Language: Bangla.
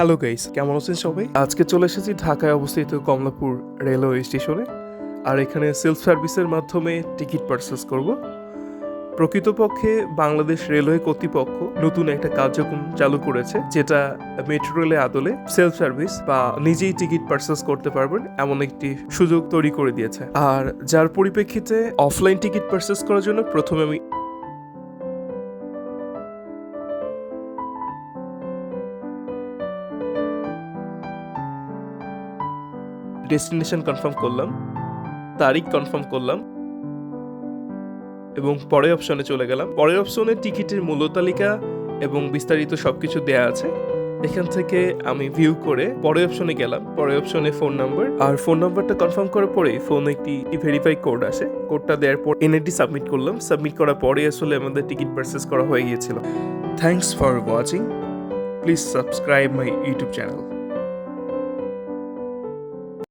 হ্যালো গাইস কেমন আছেন সবাই? আজকে চলে এসেছি ঢাকায় অবস্থিত কমলাপুর রেলওয়ে স্টেশনে। আর এখানে সেলফ সার্ভিসের মাধ্যমে টিকিট পারচেস করব। প্রকৃতপক্ষে বাংলাদেশ রেলওয়ে কর্তৃপক্ষ নতুন একটা কার্যক্রম চালু করেছে, যেটা মেট্রো রেলের আদলে সেলফ সার্ভিস বা নিজেই টিকিট পারচেস করতে পারবেন এমন একটি সুযোগ তৈরি করে দিয়েছে। আর যার পরিপ্রেক্ষিতে অফলাইন টিকিট পারচেস করার জন্য প্রথমে আমি ডেস্টিনেশন কনফার্ম করলাম, তারিখ কনফার্ম করলাম, এবং পরের অপশনে চলে গেলাম। পরের অপশনে টিকিটের মূল্য তালিকা এবং বিস্তারিত সব কিছু দেয়া আছে। এখান থেকে আমি ভিউ করে পরের অপশনে গেলাম। পরের অপশনে ফোন নাম্বার আর ফোন নাম্বারটা কনফার্ম করার পরে ফোনে একটি ভেরিফাই কোড আসে। কোডটা দেওয়ার পর এনআইডি সাবমিট করলাম। সাবমিট করার পরে আসলে আমাদের টিকিট পারচেস করা হয়ে গিয়েছিল। Thanks for watching please subscribe my YouTube channel